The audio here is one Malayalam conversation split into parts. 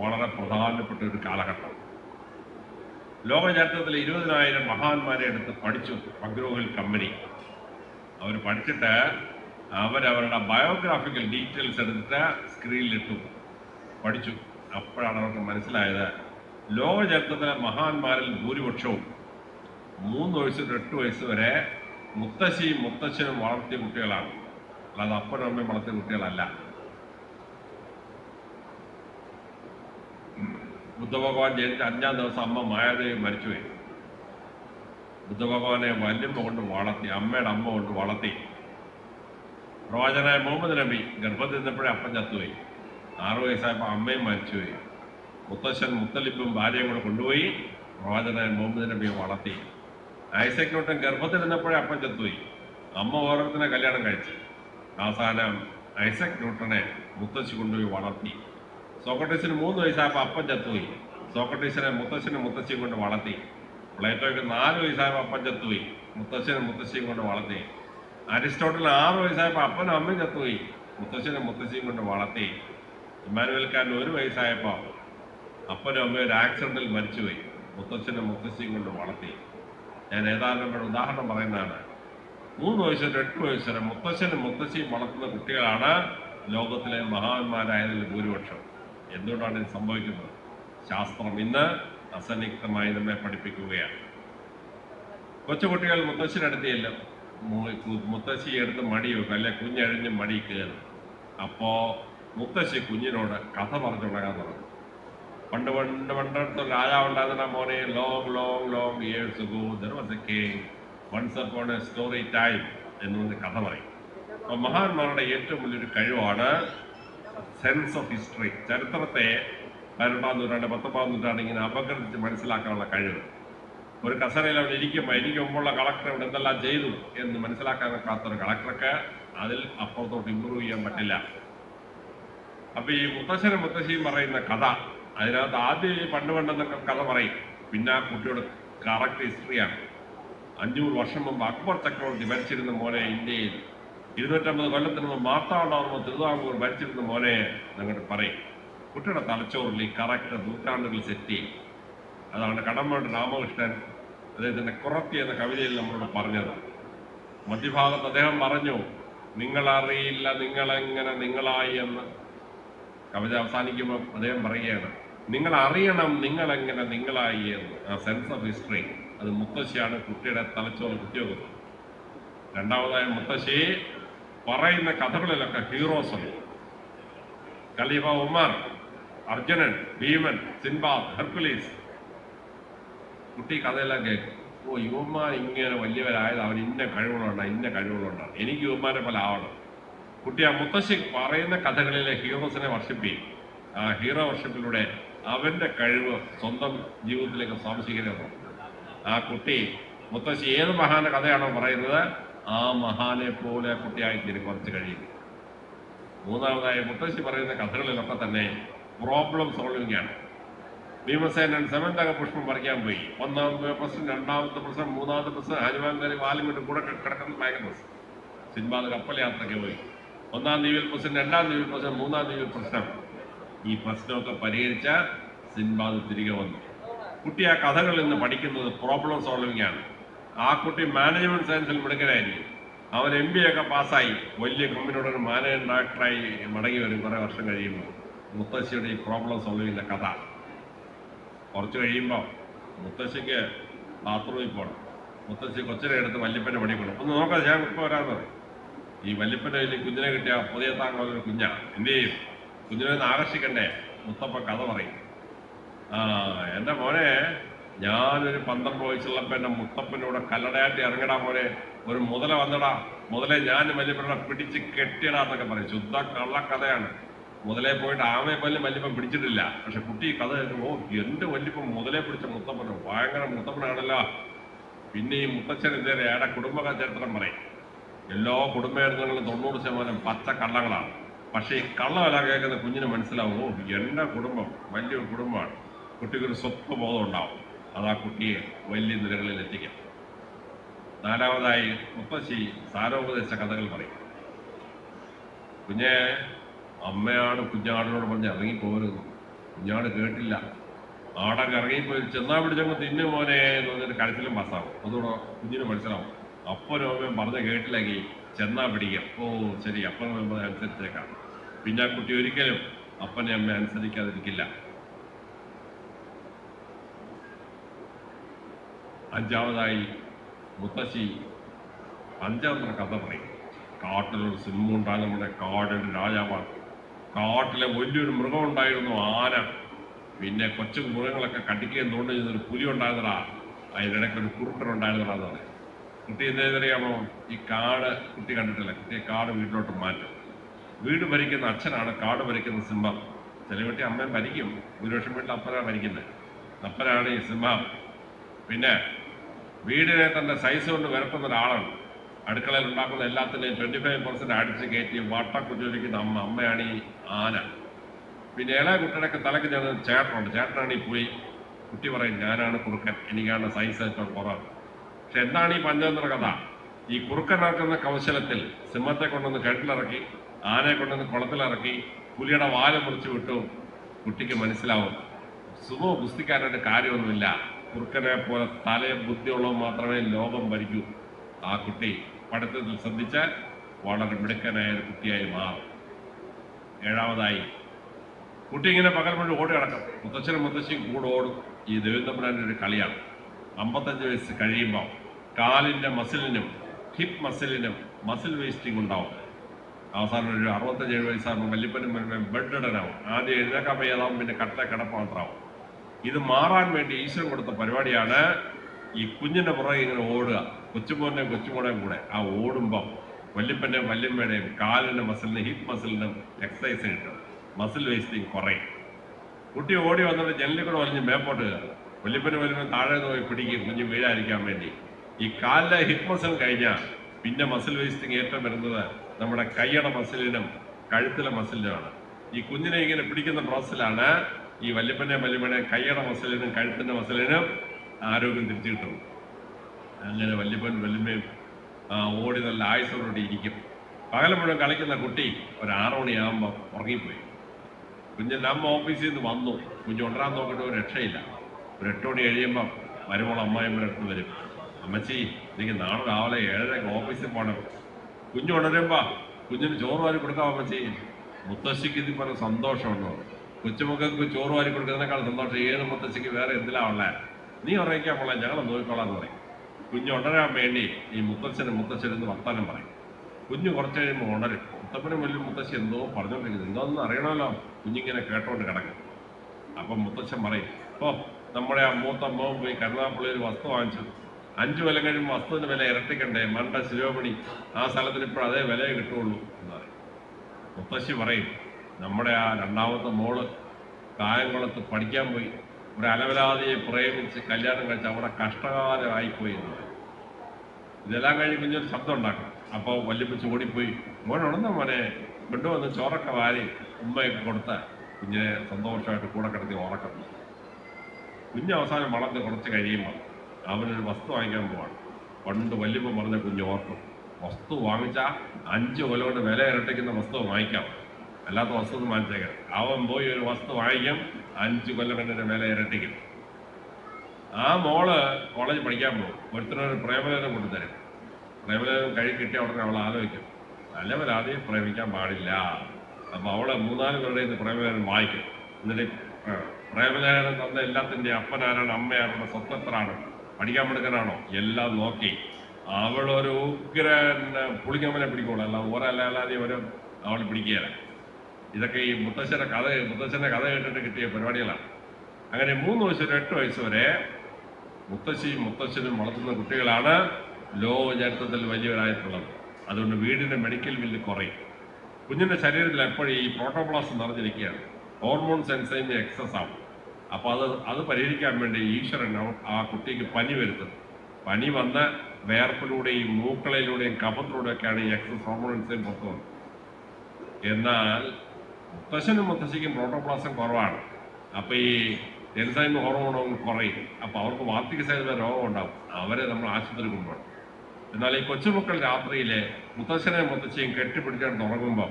വളരെ പ്രധാനപ്പെട്ട ഒരു കാലഘട്ടം. ലോക ചരിത്രത്തിൽ ഇരുപതിനായിരം മഹാന്മാരെ എടുത്ത് പഠിച്ചു പഗ്രോഹിൽ കമ്പനി. അവർ പഠിച്ചിട്ട് അവരവരുടെ ബയോഗ്രാഫിക്കൽ ഡീറ്റെയിൽസ് എടുത്തിട്ട് സ്ക്രീനിലിട്ടു. പഠിച്ചു. അപ്പോഴാണ് അവർക്ക് മനസ്സിലായത് ലോകചരിത്രത്തിലെ മഹാന്മാരിൽ ഭൂരിപക്ഷവും മൂന്ന് വയസ്സ് എട്ട് വയസ്സ് വരെ മുത്തശ്ശിയും മുത്തശ്ശനും വളർത്തിയ കുട്ടികളാണ്. അല്ലാതെ അപ്പനും അമ്മയും വളർത്തിയ കുട്ടികളല്ല. ബുദ്ധഭഗവാൻ ജനിച്ച അഞ്ചാം ദിവസം അമ്മ മായാദേവി മരിച്ചുപോയി. ബുദ്ധഭഗവാനെ വല്യമ്മ കൊണ്ട് വളർത്തി അമ്മയുടെ അമ്മ കൊണ്ട് വളർത്തി. പ്രവാചകനായ മുഹമ്മദ് നബി ഗർഭത്തിൽ നിന്നപ്പോഴേ അപ്പൻ ചത്തുപോയി. ആറു വയസ്സായപ്പോൾ അമ്മയും മരിച്ചുപോയി. മുത്തശ്ശൻ മുത്തലിപ്പും ഭാര്യയും കൂടെ കൊണ്ടുപോയി പ്രവാചകനായ മുഹമ്മദ് നബിയെ വളർത്തി. ഐസക് ന്യൂട്ടൻ ഗർഭത്തിൽ നിന്നപ്പോഴേ അപ്പൻ ചത്തുപോയി. അമ്മ ഓരോരുത്തരെ കല്യാണം കഴിച്ചു. അവസാനം ഐസക് ന്യൂട്ടനെ മുത്തശ്ശി കൊണ്ടുപോയി വളർത്തി. സോക്രട്ടീസിന് മൂന്ന് വയസ്സായപ്പോൾ അപ്പൻ ചത്തുപോയി. സോക്രട്ടീസിനെ മുത്തശ്ശനും മുത്തശ്ശിയും കൊണ്ട് വളർത്തി. പ്ലേറ്റോയ്ക്ക് നാല് വയസ്സായപ്പോൾ അപ്പൻ ചത്തുപോയി. മുത്തശ്ശനും മുത്തശ്ശിയും കൊണ്ട് വളർത്തി. അരിസ്റ്റോട്ടലിന് ആറ് വയസ്സായപ്പോൾ അപ്പനും അമ്മയും ചത്തുപോയി. മുത്തശ്ശനും മുത്തശ്ശിയും കൊണ്ട് വളർത്തി. ഇമ്മാനുവൽക്കാരൻ ഒരു വയസ്സായപ്പോൾ അപ്പനും അമ്മയും ഒരു ആക്സിഡന്റിൽ മരിച്ചുപോയി. മുത്തച്ഛനും മുത്തശ്ശിയും കൊണ്ട് വളർത്തി. ഞാൻ ഒരു ഉദാഹരണം പറയുന്നതാണ്. മൂന്ന് വയസ്സ് എട്ട് വയസ്സ് വരെ മുത്തച്ഛനും മുത്തശ്ശിയും വളർത്തുന്ന കുട്ടികളാണ് ലോകത്തിലെ മഹാന്മാരായതിൽ ഭൂരിപക്ഷം. എന്തുകൊണ്ടാണ് ഇത് സംഭവിക്കുന്നത്? ശാസ്ത്രം ഇന്ന് അസന്നിഗ്ധമായി നമ്മെ പഠിപ്പിക്കുകയാണ്. കൊച്ചുകുട്ടികൾ മുത്തശ്ശിനടുത്തിയല്ലോ മുത്തശ്ശി എടുത്ത് മടി വെക്കും അല്ലെ കുഞ്ഞഴിഞ്ഞ് മടി കയറും. അപ്പോ മുത്തശ്ശി കുഞ്ഞിനോട് കഥ പറഞ്ഞു തുടങ്ങാൻ തുടങ്ങും. പണ്ട് പണ്ട് പണ്ടടുത്ത് രാജാവുണ്ടായിരുന്ന മോനെ long long long years go there once upon a story time എന്നുകൊണ്ട് കഥ പറയും. അപ്പോൾ മഹാന്മാരുടെ ഏറ്റവും വലിയൊരു കഴിവാണ് സെൻസ് ഓഫ് ഹിസ്റ്ററി ചരിത്രത്തെ പതിനെട്ടാം നൂറ്റാണ്ട് പത്തൊമ്പതാം നൂറ്റാണ്ട് ഇങ്ങനെ അപകടിച്ച് മനസ്സിലാക്കാനുള്ള കഴിവ്. ഒരു കസറയിൽ അവിടെ ഇരിക്കുമ്പോൾ എനിക്ക് മുമ്പുള്ള കളക്ടർ ഇവിടെ എന്തെല്ലാം ചെയ്തു എന്ന് മനസ്സിലാക്കാൻ കാത്തൊരു കളക്ടർക്ക് അതിൽ അപ്പുറത്തോട്ട് ഇമ്പ്രൂവ് ചെയ്യാൻ പറ്റില്ല. അപ്പൊ ഈ മുത്തശ്ശനും മുത്തശ്ശിയും പറയുന്ന കഥ അതിനകത്ത് ആദ്യം ഈ പണ്ട് പണ്ടെന്നൊക്കെ കഥ പറയും. പിന്നെ ആ കുട്ടിയുടെ കറക്റ്റ് ഹിസ്റ്ററിയാണ് അഞ്ഞൂറ് വർഷം മുമ്പ് അക്ബർ ചക്രവർത്തി ഭരിച്ചിരുന്ന മോനെ ഇന്ത്യയിൽ ഇരുന്നൂറ്റമ്പത് കൊല്ലത്തിന് മുമ്പ് മാർത്താണ്ഡവർമ്മ തിരുവിതാംകൂർ ഭരിച്ചിരുന്ന പോലെ എന്നങ്ങോട്ട് പറയും. കുട്ടിയുടെ തലച്ചോറിൽ ഈ കറക്റ്റ് നൂറ്റാണ്ടുകൾ സെറ്റ് ചെയ്യും. അതാണ് കടമ്പണ്ട് രാമകൃഷ്ണൻ അദ്ദേഹത്തിന്റെ കുറത്തി എന്ന കവിതയിൽ നമ്മളോട് പറഞ്ഞത്. മധ്യഭാഗത്ത് അദ്ദേഹം പറഞ്ഞു നിങ്ങളറിയില്ല നിങ്ങളെങ്ങനെ നിങ്ങളായി എന്ന് കവിത അവസാനിക്കുമ്പോൾ അദ്ദേഹം പറയുകയാണ് നിങ്ങൾ അറിയണം നിങ്ങളെങ്ങനെ നിങ്ങളായി എന്ന്. ആ സെൻസ് ഓഫ് ഹിസ്റ്ററി അത് മുത്തശ്ശിയാണ് കുട്ടിയുടെ തലച്ചോറ് കുത്തിവെക്കുന്നത്. രണ്ടാമതായി മുത്തശ്ശി പറയുന്ന കഥകളിലൊക്കെ heroes Khalifa Umar Arjunan Bheeman Sinbad Hercules. കുട്ടി കഥയെല്ലാം കേൾക്കും. ഓ യുവന്മാർ ഇങ്ങനെ വലിയവരായത് അവൻ ഇന്ന കഴിവുകളുണ്ട് ഇന്ന കഴിവുകളുണ്ട് എനിക്ക് യുവന്മാരെ പോലെ ആവണം. കുട്ടി ആ മുത്തശ്ശി പറയുന്ന കഥകളിലെ ഹീറോസിനെ വർഷിപ്പി ആ ഹീറോ വർഷിപ്പിലൂടെ അവന്റെ കഴിവ് സ്വന്തം ജീവിതത്തിലേക്ക് സ്വാംശീകരിക്കുന്നു. ആ കുട്ടി മുത്തശ്ശി ഏത് മഹാന്റെ കഥയാണോ പറയുന്നത്? ആ മഹാനെ പോലെ കുട്ടിയായി തീരും കുറച്ച് കഴിയും മൂന്നാമതായി മുത്തശ്ശി പറയുന്ന കഥകളിലൊക്കെ തന്നെ പ്രോബ്ലം സോൾവിംഗ് ആണ്. ഭീമസേനൻ സെവൻതക പുഷ്പം പറിക്കാൻ പോയി. ഒന്നാമത്തെ പ്രശ്നം രണ്ടാമത്തെ പ്രശ്നം മൂന്നാമത്തെ പ്രശ്നം ഹനുമാൻ കയറി വാലും കൊണ്ട് കൂടെ കിടക്കുന്ന പ്രശ്നം. സിൻബാദ് കപ്പൽ യാത്രയ്ക്ക് പോയി. ഒന്നാം ദ്വീപിൽ പ്രശ്നം രണ്ടാം ദ്വീപിൽ പ്രശ്നം മൂന്നാം ദ്വീപിൽ പ്രശ്നം. ഈ പ്രശ്നമൊക്കെ പരിഹരിച്ച സിൻബാദ് തിരികെ വന്നു. കുട്ടി ആ കഥകളിൽ നിന്ന് പഠിക്കുന്നത് പ്രോബ്ലം സോൾവിംഗ് ആണ്. ആ കുട്ടി മാനേജ്മെന്റ് സയൻസിൽ മിടുക്കനായിരിക്കും അവൻ എം ബി ഒക്കെ പാസ്സായി. വലിയ കമ്പനിയുടെ ഒരു മാനേജർ ഡയറക്ടറായി മടങ്ങി വരും. കുറേ വർഷം കഴിയുമ്പോൾ മുത്തശ്ശിയുടെ ഈ പ്രോബ്ലം സോൾവിങ്ങിന്റെ കഥ. കുറച്ച് കഴിയുമ്പോൾ മുത്തശ്ശിക്ക് ബാത്റൂമിൽ പോകണം മുത്തശ്ശി കൊച്ചിനെ എടുത്ത് വല്യപ്പനെ പോകണം ഒന്ന് നോക്കാം ഞാൻ ഇപ്പോൾ വരാമെന്ന് പറയും. ഈ വല്യപ്പന്റെ കയ്യിൽ കുഞ്ഞിനെ കിട്ടിയ പുതിയ താങ്കളുടെ ഒരു കുഞ്ഞാ എന്ത് ചെയ്യും? കുഞ്ഞിനെ ഒന്ന് ആകർഷിക്കണ്ടേ? മുത്തപ്പ കഥ പറയും. ആ എന്റെ മോനെ ഞാനൊരു പന്ത്രണ്ട് വയസ്സുള്ളപ്പോൾ എന്റെ മുത്തപ്പനോട് കല്ലടയാട്ടി ഇറങ്ങടാ പോലെ ഒരു മുതല വന്നടാ. മുതലെ ഞാൻ വല്യപ്പനെ പിടിച്ച് കെട്ടിയടാ എന്നൊക്കെ പറയും. ശുദ്ധ കള്ളക്കഥയാണ് മുതലെ പോയിട്ട് ആമയെ പോലെ മല്ലിപ്പൻ പിടിച്ചിട്ടില്ല. പക്ഷെ കുട്ടി കഥ കേൾക്കുമ്പോൾ ഓ എന്റെ വല്ലിപ്പൻ മുതലെ പിടിച്ച മുത്തപ്പനോ. ഭയങ്കര മുത്തപ്പനാണല്ലോ. പിന്നെ ഈ മുത്തച്ഛൻ എന്തേലും ഏടെ കുടുംബ ചരിത്രം പറയും. എല്ലാ കുടുംബങ്ങളിലും തൊണ്ണൂറ് ശതമാനം പച്ച കള്ളങ്ങളാണ്. പക്ഷേ ഈ കള്ളമല്ല കേൾക്കുന്ന കുഞ്ഞിന് മനസ്സിലാവും. എന്റെ കുടുംബം വലിയൊരു കുടുംബമാണ്. കുട്ടിക്കൊരു സ്വത്വ ബോധം ഉണ്ടാവും. അത് ആ കുട്ടിയെ വലിയ നിലകളിൽ എത്തിക്കാം. നാലാമതായി മുപ്പശ്ശി സാരോപദേശ കഥകൾ പറയും. കുഞ്ഞെ അമ്മയാണ് കുഞ്ഞാടിനോട് പറഞ്ഞ് ഇറങ്ങിപ്പോരുന്നു കുഞ്ഞാട് കേട്ടില്ല. ആടൊക്കെ ഇറങ്ങിപ്പോയി ചെന്നാ പിടിച്ചങ്ങ് തിന്നു മോനെ എന്ന് പറഞ്ഞിട്ട് കരച്ചിലും പാസ്സാവും. അതുകൂടെ കുഞ്ഞിന് മനസ്സിലാവും. അപ്പനും അമ്മയും പറഞ്ഞ് കേട്ടില്ലെങ്കിൽ ചെന്നാ പിടിക്കാം. ഓ ശരി. അപ്പനും അമ്മ അനുസരിച്ചേക്കാം. പിന്നെ ആ കുട്ടി ഒരിക്കലും അപ്പനെ അമ്മ അനുസരിക്കാതിരിക്കില്ല. അഞ്ചാമതായി മുത്തശ്ശി അഞ്ചാമത്തെ കഥ പറയും. കാട്ടിലൊരു സിംഹം ഉണ്ടാകും നമ്മുടെ കാടിന്റെ രാജാവാണ്. കാട്ടിലെ വലിയൊരു മൃഗം ഉണ്ടായിരുന്നു ആന. പിന്നെ കൊച്ചു മൃഗങ്ങളൊക്കെ കടിക്കുകയും തോണ്ട് ചെയ്യുന്നൊരു പുലി ഉണ്ടായിരുന്നടാ അതിനിടയ്ക്ക് ഒരു കുറുക്കൻ ഉണ്ടായിരുന്നതാ എന്ന് പറയും കുട്ടി എന്തെന്നറിയാമോ ഈ കാട് കുട്ടി കണ്ടിട്ടില്ല? കുട്ടിയെ കാട് വീട്ടിലോട്ട് മാറ്റും. വീട് ഭരിക്കുന്ന അച്ഛനാണ് കാട് ഭരിക്കുന്ന സിംഹം. ചില വീട്ടിൽ അമ്മയും ഭരിക്കും. ഭൂരിപക്ഷം വീട്ടിൽ അപ്പനാണ് ഭരിക്കുന്നത് അപ്പനാണ് ഈ സിംഹം. പിന്നെ വീടിനെ തന്നെ സൈസ് കൊണ്ട് വരട്ടുന്ന ഒരാളാണ്. അടുക്കളയിൽ ഉണ്ടാക്കുന്ന എല്ലാത്തിനെയും ട്വന്റി ഫൈവ് പെർസെന്റ് അടിച്ച് കയറ്റി വട്ടക്കുറ്റിരിക്കുന്ന അമ്മ അമ്മയാണ് ഈ ആന. പിന്നെ ഇളയ കുട്ടിയുടെയൊക്കെ തലക്ക് ചേർന്ന് ചേട്ടനുണ്ട്. ചേട്ടനാണ് ഈ പോയി കുട്ടി പറയും ഞാനാണ് കുറുക്കൻ. എനിക്കാണ് സൈസ് ഏറ്റവും കുറവ്. പക്ഷെ എന്താണ് ഈ പഞ്ചതന്ത്ര കഥ? ഈ കുറുക്കനാക്കുന്ന കൗശലത്തിൽ സിംഹത്തെ കൊണ്ടുവന്ന് കിണറ്റിലിറക്കി ആനയെ കൊണ്ടുവന്ന് കുളത്തിലിറക്കി പുലിയുടെ വാല മുറിച്ച് വിട്ടു. കുട്ടിക്ക് മനസ്സിലാവും സുഖവും പുസ്തിക്കാനായിട്ട് കാര്യമൊന്നുമില്ല. കുറുക്കനെ പോലെ തലയും ബുദ്ധിയുള്ളവൻ മാത്രമേ ലോകം ഭരിക്കൂ. ആ കുട്ടി പഠിത്തത്തിൽ ശ്രദ്ധിച്ചാൽ വളരെ മിടുക്കനായ ഒരു കുട്ടിയായി മാറും. ഏഴാമതായി കുട്ടി ഇങ്ങനെ പകൽ മുഴുവൻ ഓടി കിടക്കും മുത്തച്ഛനും മുത്തശ്ശിയും കൂടെ ഓടും. ഈ ദേവേന്ദ്രപുരാന്റെ ഒരു കളിയാണ്. അമ്പത്തഞ്ച് വയസ്സ് കഴിയുമ്പോൾ കാലിന്റെ മസിലിനും ഹിപ്പ് മസിലിനും മസിൽ വേസ്റ്റിംഗ് ഉണ്ടാവും. അവസാനം ഒരു അറുപത്തഞ്ച് വയസ്സാകുമ്പോൾ വല്യപ്പനും വരുമ്പോൾ ബെഡ് ഇടനാവും. ആദ്യം എഴുന്നേക്കാൻ പിന്നെ കട്ട കിടപ്പ് മാത്രമാവും. ഇത് മാറാൻ വേണ്ടി ഈശ്വരൻ കൊടുത്ത പരിപാടിയാണ് ഈ കുഞ്ഞിന്റെ പുറകെ ഇങ്ങനെ ഓടുക. കൊച്ചുമോനെയും കൊച്ചുമോടെയും കൂടെ. ആ ഓടുമ്പം വല്യപ്പന്റെയും വല്യമ്മയുടെയും കാലിന്റെ മസിലിനും ഹിപ്പ് മസിലിനും എക്സസൈസ് കിട്ടും. മസിൽ വേസ്റ്റിങ് കുറയും. കുട്ടി ഓടി വന്നിട്ട് ജനലിൽ കൂടെ വലിഞ്ഞ് മേപ്പോട്ട് കയറും. വല്യപ്പന് വരുമ്പോൾ താഴെ പോയി പിടിക്കും. കുഞ്ഞ് വീഴാതിരിക്കാൻ വേണ്ടി. ഈ കാലിലെ ഹിപ്പ് മസിൽ കഴിഞ്ഞാൽ പിന്നെ മസിൽ വേസ്റ്റിങ് ഏറ്റവും വരുന്നത് നമ്മുടെ കൈയുടെ മസിലിനും കഴുത്തിലെ മസിലിനുമാണ് ഈ കുഞ്ഞിനെ ഇങ്ങനെ പിടിക്കുന്ന പ്രോസസ്സിലാണ് ഈ വല്യപ്പന്റെ വല്യമ്മയുടെ കൈയുടെ മസലിനും കഴുത്തിന്റെ മസലിനും ആരോഗ്യം തിരിച്ചു കിട്ടും അങ്ങനെ വല്യപ്പൻ വല്യമ്മയും ഓടി നല്ല ആയുസോടുകൂടി ഇരിക്കും. പകല മുഴുവൻ കളിക്കുന്ന കുട്ടി ഒരു ആറു ഉറങ്ങിപ്പോയി. കുഞ്ഞിന്റെ അമ്മ ഓഫീസിൽ നിന്ന് വന്നു. കുഞ്ഞ് ഉണരാൻ നോക്കിയിട്ട് ഒരു രക്ഷയില്ല. ഒരു എട്ട് മണി കഴിയുമ്പം വരുമ്പോൾ അമ്മായിമ്മയുടെ അടുത്ത് വരും. അമ്മച്ചി എനിക്ക് നാളെ രാവിലെ ഏഴരക്ക് ഓഫീസിൽ പോകണം കുഞ്ഞ് ഉണരുമ്പോൾ കുഞ്ഞിന് ചോറ് വാരി കൊടുക്കാം അമ്മച്ചി. മുത്തശ്ശിക്ക് ഇത് പറഞ്ഞ സന്തോഷമുണ്ടോ കൊച്ചുമക്കൾക്ക് ചോറ് വാരി കൊടുക്കുന്നതിനേക്കാൾ സന്തോഷം. ഏത് മുത്തശ്ശിക്ക് വേറെ എന്തിലാ ഉള്ളത് നീ ഉറങ്ങിക്കാൻ പോളെ ഞങ്ങൾ നോക്കിക്കോളാം എന്ന് പറയും. കുഞ്ഞ് ഉണരാൻ വേണ്ടി ഈ മുത്തച്ഛനും മുത്തശ്ശനെന്ന് വർത്താനം പറയും. കുഞ്ഞ് കുറച്ച് കഴിയുമ്പോൾ ഉണരും. മുത്തപ്പനും വലിയ മുത്തശ്ശി എന്തോ പറഞ്ഞുകൊണ്ടിരിക്കുന്നത് എന്തോന്ന് അറിയണമല്ലോ? കുഞ്ഞിങ്ങനെ കേട്ടോണ്ട് കിടക്കും. അപ്പം മുത്തച്ഛൻ പറയും ഓ നമ്മുടെ ആ മൂത്തമ്മ പോയി കരുനാപ്പള്ളി ഒരു വസ്തു വാങ്ങിച്ചു. അഞ്ചു വില കഴിയുമ്പോൾ വസ്തുവിന് വില ഇരട്ടിക്കണ്ടേ? മണ്ട ശിരോമണി. ആ സ്ഥലത്തിന് ഇപ്പോൾ അതേ വിലയെ കിട്ടുള്ളൂ എന്ന് പറയും. മുത്തശ്ശി പറയും നമ്മുടെ ആ രണ്ടാമത്തെ മോൾ കായംകുളത്ത് പഠിക്കാൻ പോയി. ഒരു അലവലാതിയെ പ്രേമിച്ച് കല്യാണം കഴിച്ച് അവിടെ കഷ്ടകാലമായിപ്പോയി എന്ന് പറയും ഇതെല്ലാം കഴിഞ്ഞ് കുഞ്ഞൊരു ശബ്ദം ഉണ്ടാക്കും അപ്പോൾ വല്യപ്പിച്ച് ഓടിപ്പോയി മോൻ ഉണർന്ന മോനെ? കൊണ്ടുവന്ന് ചോറൊക്കെ വാരി ഉമ്മയൊക്കെ കൊടുത്ത് കുഞ്ഞിനെ സന്തോഷമായിട്ട് കൂടെ കിടത്തി ഉറക്കം കുഞ്ഞ് അവസാനം വളർന്ന് കുറച്ച് കഴിയുമ്പോൾ അവനൊരു വസ്തു വാങ്ങിക്കാൻ പോവാണ്. പണ്ട് വല്യപ്പൻ പറഞ്ഞ കുഞ്ഞ് ഓർക്കും വസ്തു വാങ്ങിച്ചാൽ അഞ്ച് കൊല്ലം കൊണ്ട് വില ഇരട്ടിക്കുന്ന വസ്തു വാങ്ങിക്കാം. അല്ലാത്ത വസ്തു ഒന്നും വാങ്ങിച്ചേക്കാം അവൻ പോയി ഒരു വസ്തു വാങ്ങിക്കും അഞ്ച് കൊല്ലം കൊണ്ട് അതിന്റെ വില ഇരട്ടിക്കും. ആ മോൾ കോളേജ് പഠിക്കാൻ പോകും. ഒരുത്തനൊരു പ്രേമലേഖനം കൊണ്ടുതരും. പ്രേമലേഖനം കഴി കിട്ടിയ ഉടനെ അവൾ ആലോചിക്കും. നല്ലവർ ആദ്യം പ്രേമിക്കാൻ പാടില്ല. അപ്പോൾ അവളെ മൂന്നാൽ പേരുടെ ഇത് പ്രേമലേഖനം വായിക്കും. എന്നിട്ട് പ്രേമലേഖനം തന്ന എല്ലാത്തിന്റെ അപ്പനാരാണ് അമ്മയാരുടെ സ്വത്തത്രാണ് പഠിക്കാൻ പഠിക്കാനാണോ എല്ലാം നോക്കി. അവളൊരു ഉഗ്രൻ പുളിക്കമ്മനെ പിടിക്കോളൂ അല്ല ഒരല്ലാതെ ഒരു അവൾ പിടിക്കുകയില്ല. ഇതൊക്കെ ഈ മുത്തശ്ശന്റെ കഥ മുത്തശ്ശന്റെ കഥ കേട്ടിട്ട് കിട്ടിയ പരിപാടികളാണ്. അങ്ങനെ മൂന്ന് വയസ്സ് വരെ എട്ട് വയസ്സ് വരെ മുത്തശ്ശിയും മുത്തശ്ശനും വളർത്തുന്ന കുട്ടികളാണ് ലോക ചരിത്രത്തിൽ വലിയവരായിട്ടുള്ളത്. അതുകൊണ്ട് വീടിന്റെ മെഡിക്കൽ ബില്ല് കുറയും. കുഞ്ഞിന്റെ ശരീരത്തിൽ എപ്പോഴും ഈ പ്രോട്ടോപ്ലാസ്റ്റ് നിറഞ്ഞിരിക്കുകയാണ്. ഹോർമോൺ എൻസൈമിന് എക്സസ് ആവും. അപ്പോൾ അത് അത് പരിഹരിക്കാൻ വേണ്ടി ഈശ്വരൻ ആ കുട്ടിക്ക് പനി വരുത്തും പനി വന്ന വേർപ്പിലൂടെയും മൂക്കളയിലൂടെയും കഫത്തിലൂടെയൊക്കെയാണ് ഈ എക്സസ് ഹോർമോൺ എൻസൈം പുറത്തു എന്നാൽ മുത്തശ്ശനും മുത്തശ്ശിക്കും പ്രോട്ടോപ്ലാസം കുറവാണ്. അപ്പോൾ ഈ എൻസൈം ഹോർമോണും കുറയും. അപ്പോൾ അവർക്ക് വാർദ്ധക്യ സഹിത രോഗം ഉണ്ടാകും അവരെ നമ്മൾ ആശുപത്രി കൊണ്ടുപോകണം. എന്നാൽ ഈ കൊച്ചുമക്കൾ രാത്രിയിലെ മുത്തശ്ശനെ മുത്തശ്ശിയും കെട്ടിപ്പിടിച്ചാണ് തുടങ്ങുമ്പോൾ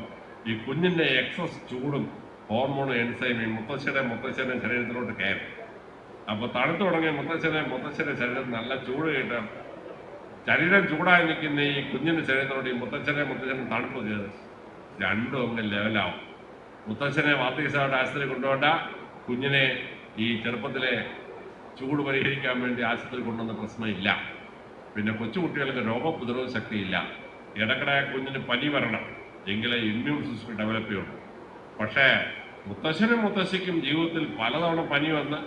ഈ കുഞ്ഞിന്റെ എക്സസ് ചൂടും ഹോർമോണും എൻസൈമയും മുത്തശ്ശനെ മുത്തശ്ശന്റെ ശരീരത്തിലോട്ട് കയറും. അപ്പോൾ തണുത്തു തുടങ്ങിയ മുത്തശ്ശനെ മുത്തശ്ശനെ ശരീരം നല്ല ചൂട് കേട്ട് ശരീരം ചൂടായി നിൽക്കുന്ന ഈ കുഞ്ഞിന്റെ ശരീരത്തിലോട്ട് ഈ മുത്തച്ഛനെ മുത്തശ്ശനെ തണുപ്പ് കയറും രണ്ടും അങ്ങ് ലെവലാവും മുത്തച്ഛനെ വാർത്തീസായിട്ട് ആശുപത്രി കൊണ്ടുപോകണ്ട. കുഞ്ഞിനെ ഈ ചെറുപ്പത്തിലെ ചൂട് പരിഹരിക്കാൻ വേണ്ടി ആശുപത്രി കൊണ്ടുവന്ന പ്രശ്നമില്ല. പിന്നെ കൊച്ചുകുട്ടികൾക്ക് രോഗപ്രതിരോധ ശക്തിയില്ല. ഇടക്കിടെ കുഞ്ഞിന് പനി വരണം. എങ്കിലേ ഇമ്മ്യൂൺ സിസ്റ്റം ഡെവലപ്പ് ചെയ്യുള്ളൂ. പക്ഷേ മുത്തശ്ശനും മുത്തശ്ശിക്കും ജീവിതത്തിൽ പലതവണ പനി വന്ന്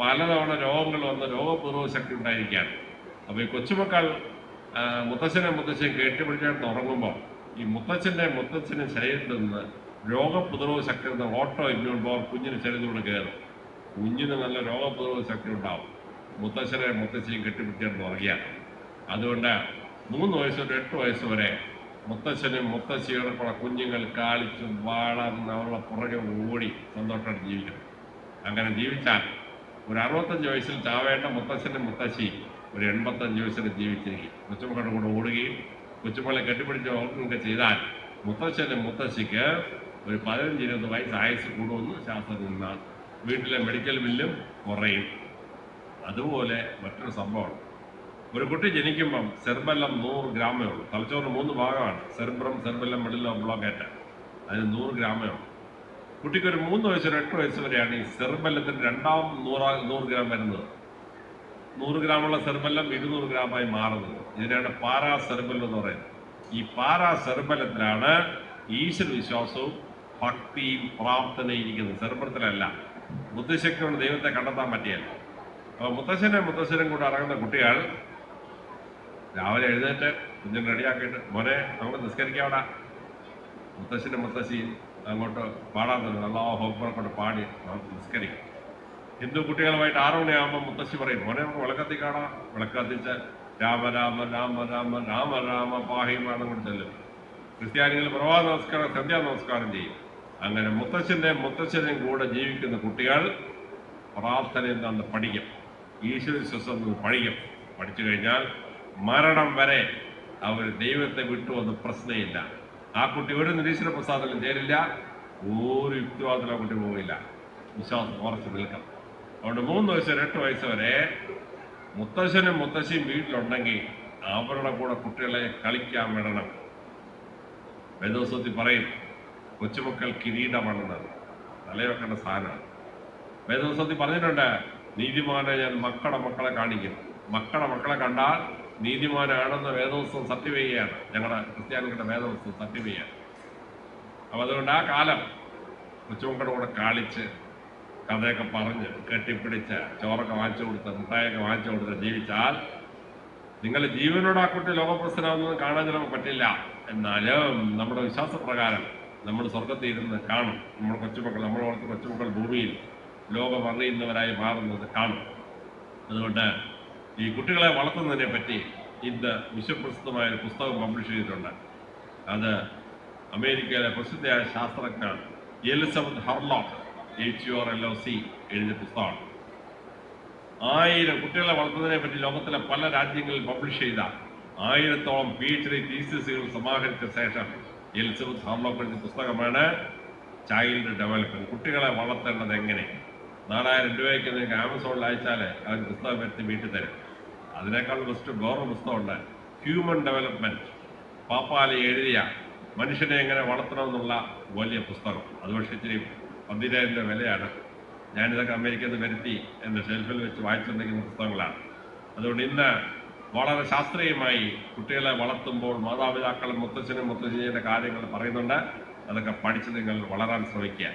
പലതവണ രോഗങ്ങൾ വന്ന് രോഗപ്രതിരോധ ശക്തി ഉണ്ടായിരിക്കുകയാണ്. അപ്പോൾ ഈ കൊച്ചുമക്കൾ മുത്തശ്ശനെ മുത്തശ്ശനെ കേട്ടുപിടിച്ചായിട്ട് ഉറങ്ങുമ്പോൾ ഈ മുത്തച്ഛന്റെ മുത്തച്ഛന്റെ ശരീരത്തിൽ നിന്ന് രോഗപ്രതിരോധ ശക്തി ഓട്ടോ ഇമ്മ്യൂൺ പവർ കുഞ്ഞിന് ശരീരത്തിലൂടെ കയറും. കുഞ്ഞിന് നല്ല രോഗപ്രതിരോധ ശക്തി ഉണ്ടാവും മുത്തശ്ശനെ മുത്തശ്ശിയും കെട്ടിപ്പിടിക്കാൻ ഉറങ്ങിയാണ് അതുകൊണ്ട് മൂന്ന് വയസ്സ് തൊട്ട് എട്ട് വയസ്സ് വരെ മുത്തശ്ശനും മുത്തശ്ശിയുടെ കൂടെ കുഞ്ഞുങ്ങൾ കാളിച്ചും വളർന്ന് അവരുടെ പുറകെ ഓടി സന്തോഷമായിട്ട് ജീവിക്കണം അങ്ങനെ ജീവിച്ചാൽ ഒരു അറുപത്തഞ്ച് വയസ്സിൽ ചാവേണ്ട മുത്തശ്ശനും മുത്തശ്ശി ഒരു എൺപത്തഞ്ച് വയസ്സിൽ ജീവിച്ചിരിക്കും. കൊച്ചുമക്കളുടെ കൂടെ ഓടുകയും കൊച്ചുമക്കളെ കെട്ടിപ്പിടിച്ച് ഓർക്കുകയൊക്കെ ചെയ്താൽ മുത്തശ്ശനും മുത്തശ്ശിക്ക് ഒരു പതിനഞ്ച് ഇരുപത് വയസ്സ് ആയുസ് കൂടുമെന്ന് ശാസ്ത്രം നിന്നാൽ വീട്ടിലെ മെഡിക്കൽ ബില്ലും കുറയും. അതുപോലെ മറ്റൊരു സംഭവമാണ് ഒരു കുട്ടി ജനിക്കുമ്പം സെർബെല്ലം നൂറ് ഗ്രാമേ ഉള്ളൂ. തലച്ചോറിന് മൂന്ന് ഭാഗമാണ്. സെർബ്രം സെർബെല്ലം മെഡിലോ ബ്ലോക്കേറ്റ. അതിന് നൂറ് ഗ്രാമേ ഉള്ളൂ. കുട്ടിക്ക് ഒരു മൂന്ന് വയസ്സ് ഒരു എട്ട് വയസ്സ് വരെയാണ് ഈ സെർബെല്ലത്തിന് രണ്ടാം നൂറാ നൂറ് ഗ്രാം വരുന്നത്. നൂറ് ഗ്രാമുള്ള സെർബെല്ലം ഇരുന്നൂറ് ഗ്രാമായി മാറുന്നത്. ഇതിനാണ് പാരാ സെർബെല്ലം എന്ന് പറയുന്നത്. ഈ പാരാ സെർബലത്തിലാണ് ഈശ്വര വിശ്വാസവും ഭക്തിയും പ്രാർത്ഥനയും ഇരിക്കുന്നത് ചെറുപ്പത്തിലല്ല. ബുദ്ധിശക്തി കൊണ്ട് ദൈവത്തെ കണ്ടെത്താൻ പറ്റിയല്ല. അപ്പോൾ മുത്തശ്ശനെ മുത്തശ്ശനും കൂടെ ഇറങ്ങുന്ന കുട്ടികൾ രാവിലെ എഴുന്നേറ്റ് കുഞ്ഞിനെ റെഡിയാക്കിയിട്ട് മോനെ നമുക്ക് നിസ്കരിക്കാവിടാ. മുത്തശ്ശനും മുത്തശ്ശിയും അങ്ങോട്ട് പാടാൻ നല്ല ഹോപ്പറെ കൊണ്ട് പാടി നമുക്ക് നിസ്കരിക്കാം. ഹിന്ദു കുട്ടികളുമായിട്ട് ആറു മണിയാകുമ്പോൾ മുത്തശ്ശി പറയും മോനെ നമുക്ക് വിളക്കത്തി കാണാം. വിളക്കത്തിച്ച് രാമ രാമ രാമ രാമ രാമ രാമ പാഹിമാണെന്ന് കൂടി ചെല്ലും. ക്രിസ്ത്യാനികൾ പ്രഭാത നമസ്കാരം സന്ധ്യാ നമസ്കാരം ചെയ്യും. അങ്ങനെ മുത്തച്ഛന്റെയും മുത്തച്ഛനെയും കൂടെ ജീവിക്കുന്ന കുട്ടികൾ പ്രാർത്ഥന എന്താണെന്ന് പഠിക്കും. ഈശ്വര വിശ്വസം പഠിക്കും. പഠിച്ചു കഴിഞ്ഞാൽ മരണം വരെ അവർ ദൈവത്തെ വിട്ടു എന്ന് പ്രശ്നമില്ല ആ കുട്ടി ഒരു നിരീശ്വര പ്രസാദത്തിലും ചേരില്ല. ഒരു യുക്തിവാദത്തിലും ആ കുട്ടി പോവില്ല. വിശ്വാസം ഉറച്ചു നിൽക്കണം. അതുകൊണ്ട് മൂന്ന് വയസ്സ് എട്ട് വയസ്സ് വരെ മുത്തശ്ശനും മുത്തശ്ശിയും വീട്ടിലുണ്ടെങ്കിൽ അവരുടെ കൂടെ കുട്ടികളെ കളിക്കാൻ വിടണം. വേദോസ്വത്തി പറയും കൊച്ചുമക്കൾ കിരീടമാണെന്നത് തലവെക്കേണ്ട സാധനമാണ്. വേദോത്സവത്തിൽ പറഞ്ഞിട്ടുണ്ട് നീതിമാനെ ഞാൻ മക്കളെ മക്കളെ കാണിക്കും. മക്കളെ മക്കളെ കണ്ടാൽ നീതിമാനാണെന്ന് സത്യം ചെയ്യുകയാണ്. ഞങ്ങളുടെ ക്രിസ്ത്യാനികളുടെ വേദോത്സവം സത്യം ചെയ്യുകയാണ്. അപ്പം അതുകൊണ്ട് ആ കാലം കൊച്ചുമക്കളുടെ കൂടെ കാളിച്ച് കഥയൊക്കെ പറഞ്ഞ് കെട്ടിപ്പിടിച്ച് ചോറൊക്കെ വാങ്ങിച്ചു കൊടുത്ത് മുട്ടായൊക്കെ വാങ്ങിച്ചു കൊടുത്ത് ജീവിച്ചാൽ നിങ്ങൾ ജീവനോട് ആ കുട്ടി ലോകപ്രസനാവുന്നത് കാണാൻ ചിലപ്പോൾ പറ്റില്ല. എന്നാലും നമ്മുടെ വിശ്വാസപ്രകാരം നമ്മൾ സ്വർഗത്തിൽ ഇരുന്ന് കാണും. നമ്മുടെ കൊച്ചുമക്കൾ നമ്മുടെ വളർത്ത കൊച്ചുമക്കൾ ഭൂമിയിൽ ലോകം അറിയുന്നവരായി മാറുന്നത് കാണും. അതുകൊണ്ട് ഈ കുട്ടികളെ വളർത്തുന്നതിനെ പറ്റി ഇന്ന് വിശ്വപ്രസിദ്ധമായ ഒരു പുസ്തകം പബ്ലിഷ് ചെയ്തിട്ടുണ്ട്. അത് അമേരിക്കയിലെ പ്രസിദ്ധയായ ശാസ്ത്രജ്ഞ Elizabeth Hurlock H U R L O C എഴുതിയ പുസ്തകമാണ്. ആയിരം കുട്ടികളെ വളർത്തുന്നതിനെ പറ്റി ലോകത്തിലെ പല രാജ്യങ്ങളിൽ പബ്ലിഷ് ചെയ്ത ആയിരത്തോളം പി എച്ച് ഡി തീസിസുകൾ സമാഹരിച്ച ശേഷം എലിസബത്ത് ഹാർലോക്ക് എഴുതിയ പുസ്തകമാണ് ചൈൽഡ് ഡെവലപ്മെന്റ്. കുട്ടികളെ വളർത്തേണ്ടത് എങ്ങനെ? നാലായിരം രൂപയ്ക്ക് നിങ്ങൾക്ക് ആമസോണിൽ അയച്ചാൽ അവർ പുസ്തകം വരുത്തി വീട്ടിൽ തരും. അതിനേക്കാൾ ബെസ്റ്റ് വേറൊരു പുസ്തകമുണ്ട്. ഹ്യൂമൻ ഡെവലപ്മെന്റ് പാപ്പാലി എഴുതിയ മനുഷ്യനെ എങ്ങനെ വളർത്തണമെന്നുള്ള വലിയ പുസ്തകം. അത് പക്ഷേ ഇച്ചിരി പന്തിരായിരം രൂപ വിലയാണ്. ഞാനിതൊക്കെ അമേരിക്കയിൽ നിന്ന് വരുത്തി എന്റെ ഷെൽഫിൽ വെച്ച് വായിച്ചുകൊണ്ടിരിക്കുന്ന പുസ്തകങ്ങളാണ്. അതുകൊണ്ട് ഇന്ന് വളരെ ശാസ്ത്രീയമായി കുട്ടികളെ വളർത്തുമ്പോൾ മാതാപിതാക്കളും മുത്തച്ഛനും മുത്തശ്ശിയുടെ കാര്യങ്ങൾ പറയുന്നുണ്ട്. അതൊക്കെ പഠിച്ച് നിങ്ങൾ വളരാൻ ശ്രമിക്കുക.